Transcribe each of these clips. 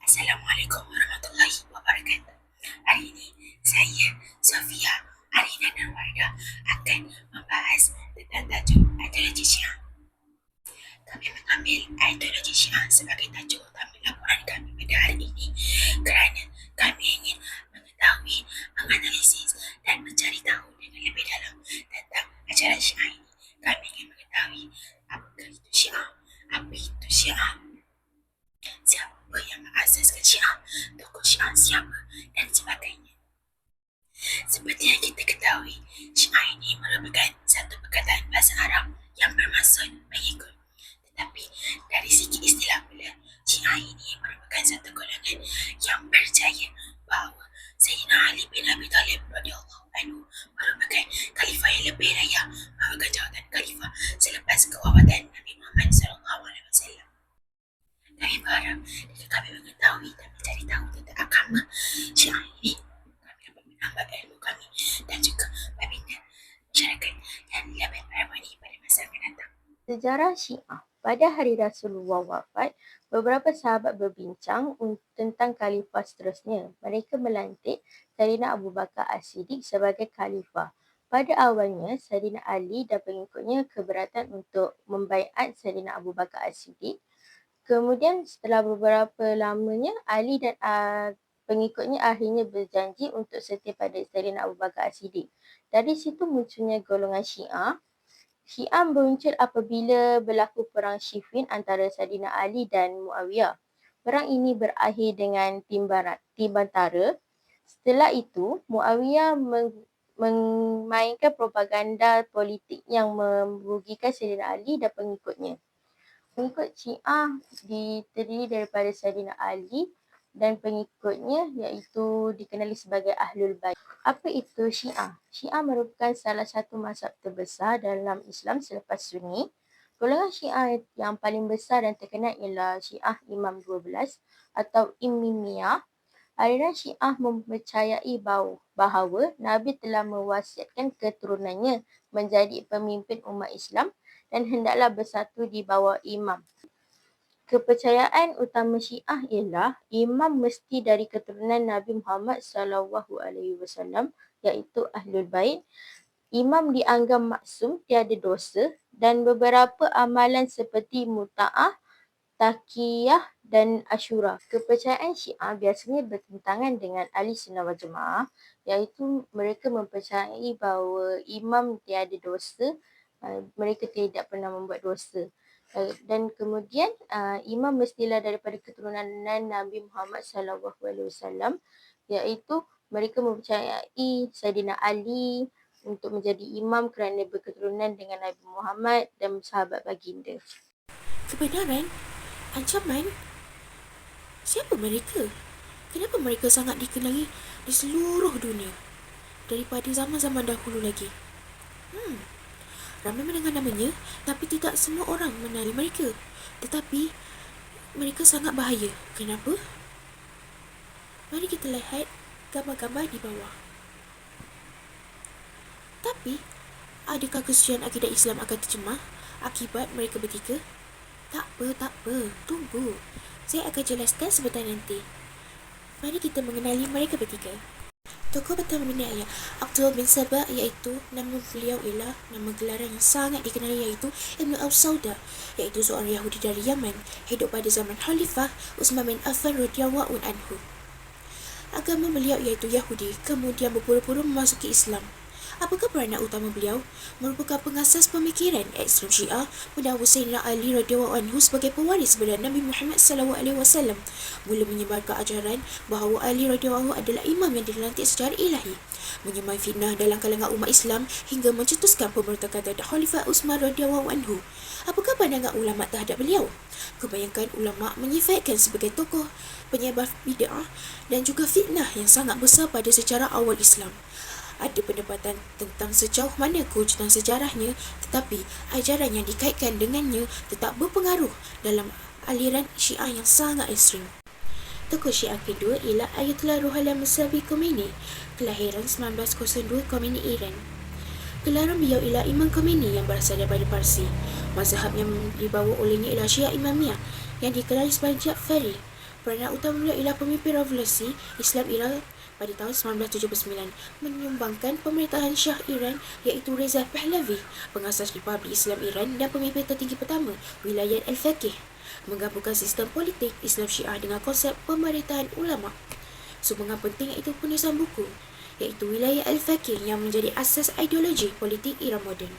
Assalamualaikum warahmatullahi wabarakatuh. Hari ini saya, Sofia, Arina dan Warga akan membahas tentang tajuk ideologi Syiah. Kami mengambil ideologi Syiah sebagai tajuk utama laporan kami pada hari ini kerana kami ingin mengetahui, menganalisis dan mencari tahu dengan lebih dalam tentang ajaran Syiah ini. Kami ingin mengetahui apa itu Syiah, apa itu Syiah, siapa yang mengasaskan Syiah, tokoh Syiah siapa dan sebagainya. Seperti yang kita ketahui, Syiah ini merupakan satu perkataan bahasa Arab yang bermaksud mengikut. Tetapi dari segi istilah pula, Syiah ini merupakan satu golongan yang percaya bahawa Sayyidina Ali bin Abi Talib radhiyallahu anhu merupakan khalifah yang lebih raya memegang jawatan khalifah selepas kewafatan Nabi Muhammad sallallahu alaihi wasallam. Kami berharap jika kami mengetahui dan mencari tahu tentang agama Syiah ini, kami dapat menambah ilmu kami dan juga membina masyarakat yang lebih berharmoni pada masa akan datang. Sejarah Syiah pada hari Rasulullah wafat, beberapa sahabat berbincang tentang khalifah seterusnya. Mereka melantik Sayyidina Abu Bakar As-Siddiq sebagai khalifah. Pada awalnya, Sayyidina Ali dan pengikutnya keberatan untuk membaiat Sayyidina Abu Bakar As-Siddiq. Kemudian setelah beberapa lamanya, Ali dan uh, pengikutnya akhirnya berjanji untuk setia pada Sayyidina Abu Bakar As-Siddiq. Dari situ munculnya golongan Syiah Syiah muncul apabila berlaku perang Siffin antara Saidina Ali dan Muawiyah. Perang ini berakhir dengan timbantara. Setelah itu, Muawiyah memainkan propaganda politik yang merugikan Saidina Ali dan pengikutnya. Pengikut Syiah terdiri daripada Saidina Ali dan pengikutnya iaitu dikenali sebagai Ahlul Bait. Apa itu Syiah? Syiah merupakan salah satu mazhab terbesar dalam Islam selepas Sunni. Golongan Syiah yang paling besar dan terkenal ialah Syiah Imam 12 atau Imamiyah. Aliran Syiah mempercayai bahawa Nabi telah mewasiatkan keturunannya menjadi pemimpin umat Islam dan hendaklah bersatu di bawah imam. Kepercayaan utama Syiah ialah imam mesti dari keturunan Nabi Muhammad sallallahu alaihi wasallam iaitu Ahlul Bait. Imam dianggap maksum tiada dosa dan beberapa amalan seperti muta'ah, takiyah dan asyura. Kepercayaan Syiah biasanya bertentangan dengan ahli sunnah wal jemaah iaitu mereka mempercayai bahawa imam tiada dosa, mereka tidak pernah membuat dosa. Uh, dan kemudian uh, imam mestilah daripada keturunan Nabi Muhammad sallallahu alaihi wasallam iaitu mereka mempercayai Saidina Ali untuk menjadi imam kerana berketurunan dengan Nabi Muhammad dan sahabat baginda. Kebenaran? Ancaman? Siapa mereka? Kenapa mereka sangat dikenali di seluruh dunia daripada zaman-zaman dahulu lagi? Hmm, Ramai mendengar namanya, tapi tidak semua orang mengenali mereka. Tetapi, mereka sangat bahaya. Kenapa? Mari kita lihat gambar-gambar di bawah. Tapi, adakah kesucian akidah Islam akan tercemar akibat mereka bertiga? Tak apa, tak apa. Tunggu. Saya akan jelaskan sebentar nanti. Mari kita mengenali mereka bertiga. Tokoh pertama ini ialah Abdul bin Sabah iaitu nama beliau ialah nama gelaran yang sangat dikenali iaitu Ibn Al-Sauda iaitu seorang Yahudi dari Yaman hidup pada zaman Khalifah Utsman bin Affan radhiyallahu anhu. Agama beliau iaitu Yahudi kemudian berpuluh-puluh memasuki Islam. Apakah peranan utama beliau? Merupakan pengasas pemikiran ekstrem Syiah mendakwa Sayyidina Ali radhiyallahu anhu sebagai pewaris kepada Nabi Muhammad sallallahu alaihi wasallam. Mula menyebarkan ajaran bahawa Ali radhiyallahu adalah imam yang dilantik secara ilahi. Menyemai fitnah dalam kalangan umat Islam hingga mencetuskan pemberontakan terhadap Khalifah Utsman radhiyallahu anhu. Apakah pandangan ulama terhadap beliau? Kebanyakan ulama menyifatkan sebagai tokoh penyebar bid'ah dan juga fitnah yang sangat besar pada sejarah awal Islam ada pendapatan tentang sejauh mana kewujudan sejarahnya tetapi ajaran yang dikaitkan dengannya tetap berpengaruh dalam aliran syiah yang sangat ekstrim. Tokoh syiah kedua ialah Ayatollah Ruhollah Musawi Khomeini, kelahiran 1902 Khomeini Iran. Gelaran beliau ialah Imam Khomeini yang berasal daripada Parsi. Mazhab yang dibawa olehnya ialah Syiah Imamiyah yang dikenali sebagai Jafari. Peranan utama beliau ialah pemimpin revolusi Islam Iran pada tahun 1979 menyumbangkan pemerintahan Shah Iran iaitu Reza Pahlavi, pengasas Republik Islam Iran dan pemimpin tertinggi pertama wilayah Al-Faqih, menggabungkan sistem politik Islam Syiah dengan konsep pemerintahan ulama. Sumbangan penting iaitu penulisan buku iaitu wilayah Al-Faqih yang menjadi asas ideologi politik Iran moden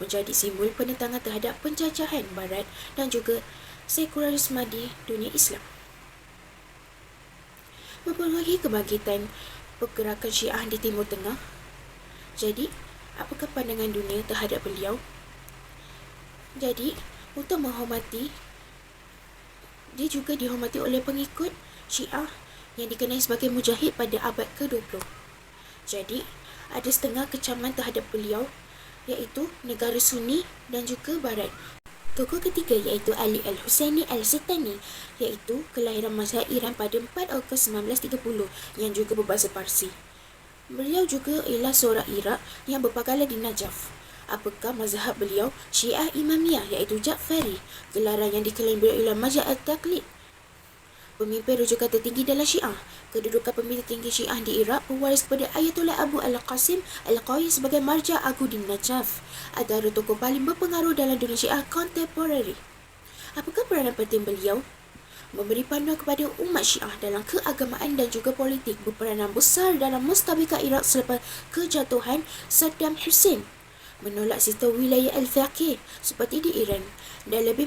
menjadi simbol penentangan terhadap penjajahan barat dan juga sekularisme di dunia Islam mempengaruhi kebangkitan pergerakan Syiah di Timur Tengah. Jadi, apakah pandangan dunia terhadap beliau? Jadi, untuk menghormati, dia juga dihormati oleh pengikut Syiah yang dikenali sebagai mujahid pada abad ke-20. Jadi, ada setengah kecaman terhadap beliau iaitu negara Sunni dan juga Barat Tokoh ketiga iaitu Ali Al-Husaini Al-Sitani iaitu kelahiran mazhab Iran pada 4 Ogos 1930 yang juga berbahasa Parsi. Beliau juga ialah seorang Iraq yang berpakaian di Najaf. Apakah mazhab beliau? Syiah Imamiyah iaitu Ja'fari. Gelaran yang diklaim beliau ialah mazhab Al-Taqlid pemimpin rujukan tertinggi dalam Syiah. Kedudukan pemimpin tinggi Syiah di Iraq pewaris kepada Ayatollah Abu Al-Qasim Al-Qawi sebagai marja agung di Najaf, antara tokoh paling berpengaruh dalam dunia Syiah kontemporari. Apakah peranan penting beliau? Memberi panduan kepada umat Syiah dalam keagamaan dan juga politik berperanan besar dalam mustabikah Iraq selepas kejatuhan Saddam Hussein menolak sistem wilayah Al-Faqih seperti di Iran dan lebih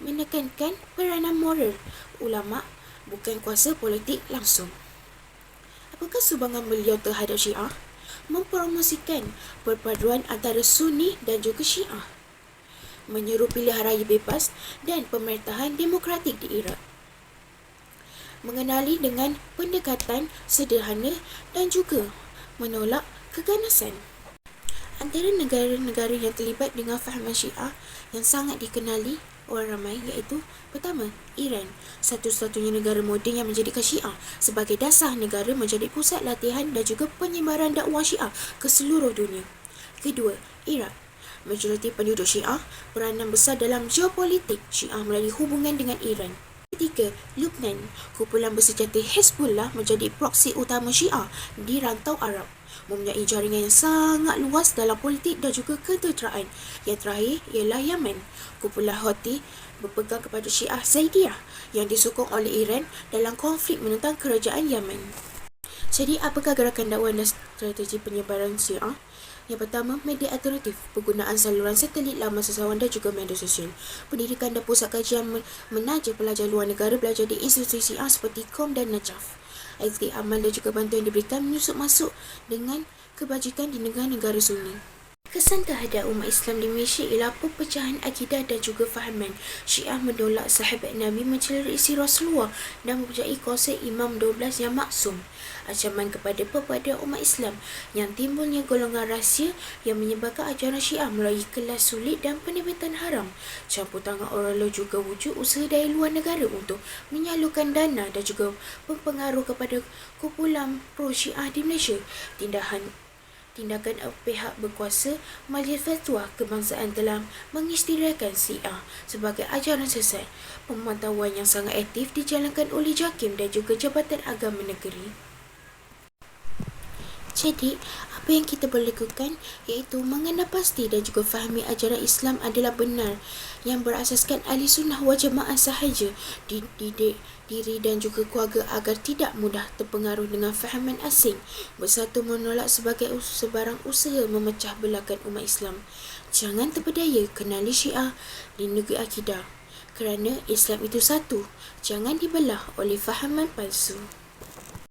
menekankan peranan moral ulama bukan kuasa politik langsung. Apakah sumbangan beliau terhadap Syiah? Mempromosikan perpaduan antara Sunni dan juga Syiah. Menyeru pilihan raya bebas dan pemerintahan demokratik di Iraq. Mengenali dengan pendekatan sederhana dan juga menolak keganasan. Antara negara-negara yang terlibat dengan fahaman Syiah yang sangat dikenali orang ramai iaitu pertama Iran. Satu-satunya negara moden yang menjadikan Syiah sebagai dasar negara menjadi pusat latihan dan juga penyebaran dakwah Syiah ke seluruh dunia. Kedua Iraq. Majoriti penduduk Syiah peranan besar dalam geopolitik Syiah melalui hubungan dengan Iran ketiga Lebanon kumpulan bersenjata Hezbollah menjadi proksi utama Syiah di rantau Arab mempunyai jaringan yang sangat luas dalam politik dan juga ketenteraan. Yang terakhir ialah Yemen. Kumpulan Houthi berpegang kepada Syiah Zaidiyah yang disokong oleh Iran dalam konflik menentang kerajaan Yemen. Jadi, apakah gerakan dakwah dan strategi penyebaran Syiah? Yang pertama, media alternatif, penggunaan saluran satelit lama sesawan dan juga media sosial. Pendidikan dan pusat kajian menaja pelajar luar negara belajar di institusi Syiah seperti KOM dan Najaf. Aktiviti amal dan juga bantuan diberikan menyusup masuk dengan kebajikan di negara-negara sunni. Kesan terhadap umat Islam di Malaysia ialah perpecahan akidah dan juga fahaman. Syiah menolak sahabat Nabi mencela isi Rasulullah dan mempunyai konsep Imam 12 yang maksum. Ancaman kepada perpaduan umat Islam yang timbulnya golongan rahsia yang menyebarkan ajaran Syiah melalui kelas sulit dan penerbitan haram. Campur tangan orang lain juga wujud usaha dari luar negara untuk menyalurkan dana dan juga mempengaruh kepada kumpulan pro-Syiah di Malaysia. Tindakan tindakan pihak berkuasa Majlis Fatwa Kebangsaan telah mengisytiharkan Syiah sebagai ajaran sesat. Pemantauan yang sangat aktif dijalankan oleh JAKIM dan juga Jabatan Agama Negeri. Jadi, apa yang kita boleh lakukan iaitu mengenal pasti dan juga fahami ajaran Islam adalah benar yang berasaskan ahli sunnah wal jamaah sahaja dididik diri dan juga keluarga agar tidak mudah terpengaruh dengan fahaman asing bersatu menolak sebagai sebarang usaha memecah belahkan umat Islam. Jangan terpedaya kenali syiah di negeri akidah kerana Islam itu satu. Jangan dibelah oleh fahaman palsu.